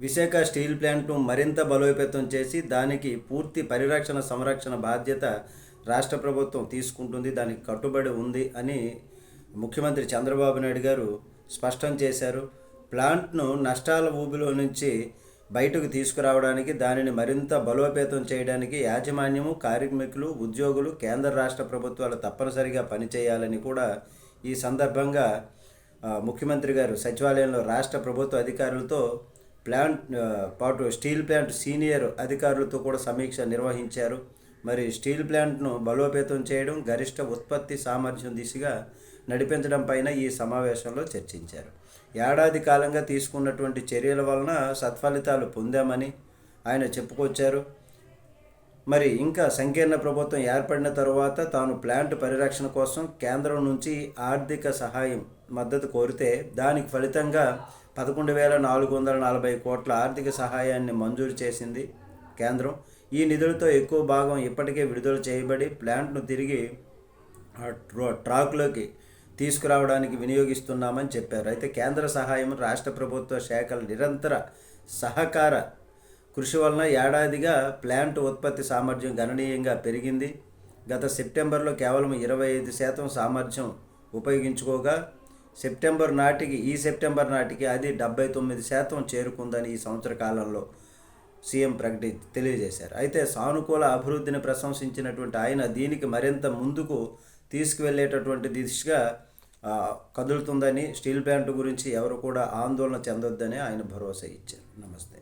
Visakha steel ప్లాంట్ను మరింత బలోపేతం చేసి దానికి పూర్తి పరిరక్షణ సంరక్షణ బాధ్యత రాష్ట్ర ప్రభుత్వం తీసుకుంటుంది. దానికి కట్టుబడి ఉంది అని ముఖ్యమంత్రి చంద్రబాబు నాయుడు గారు స్పష్టం చేశారు. ప్లాంట్ను నష్టాల ఊబిలో నుంచి బయటకు తీసుకురావడానికి దానిని మరింత బలోపేతం చేయడానికి యాజమాన్యము కార్మికులు ఉద్యోగులు కేంద్ర రాష్ట్ర ప్రభుత్వాలు తప్పనిసరిగా పనిచేయాలని కూడా ఈ సందర్భంగా ముఖ్యమంత్రి గారు సచివాలయంలో రాష్ట్ర ప్రభుత్వ అధికారులతో ప్లాంట్ పాటు స్టీల్ ప్లాంట్ సీనియర్ అధికారులతో కూడా సమీక్ష నిర్వహించారు. మరి స్టీల్ ప్లాంట్ను బలోపేతం చేయడం గరిష్ట ఉత్పత్తి సామర్థ్యం దిశగా నడిపించడం పైన ఈ సమావేశంలో చర్చించారు. ఏడాది కాలంగా తీసుకున్నటువంటి చర్యల వలన సత్ఫలితాలు పొందామని ఆయన చెప్పుకొచ్చారు. మరి ఇంకా సంకీర్ణ ప్రభుత్వం ఏర్పడిన తరువాత తాను ప్లాంట్ పరిరక్షణ కోసం కేంద్రం నుంచి ఆర్థిక సహాయం మద్దతు కోరితే దానికి ఫలితంగా పదకొండు వేల నాలుగు వందల నలభై కోట్ల ఆర్థిక సహాయాన్ని మంజూరు చేసింది కేంద్రం. ఈ నిధులతో ఎక్కువ భాగం ఇప్పటికే విడుదల చేయబడి ప్లాంట్ను తిరిగి ట్రో- ట్రాక్లోకి తీసుకురావడానికి వినియోగిస్తున్నామని చెప్పారు. అయితే కేంద్ర సహాయం రాష్ట్ర ప్రభుత్వ శాఖల నిరంతర సహకార కృషి వలన ఏడాదిగా ప్లాంట్ ఉత్పత్తి సామర్థ్యం గణనీయంగా పెరిగింది. గత సెప్టెంబర్లో కేవలం ఇరవై ఐదు శాతం సామర్థ్యం ఉపయోగించుకోగా సెప్టెంబర్ నాటికి ఈ సెప్టెంబర్ నాటికి అది డెబ్బై తొమ్మిది శాతం చేరుకుందని ఈ సంవత్సర కాలంలో సీఎం ప్రకటి తెలియజేశారు. అయితే సానుకూల అభివృద్ధిని ప్రశంసించినటువంటి ఆయన దీనికి మరింత ముందుకు తీసుకువెళ్ళేటటువంటి దిశగా కదులుతుందని స్టీల్ ప్లాంట్ గురించి ఎవరు కూడా ఆందోళన చెందొద్దని ఆయన భరోసా ఇచ్చారు. నమస్తే.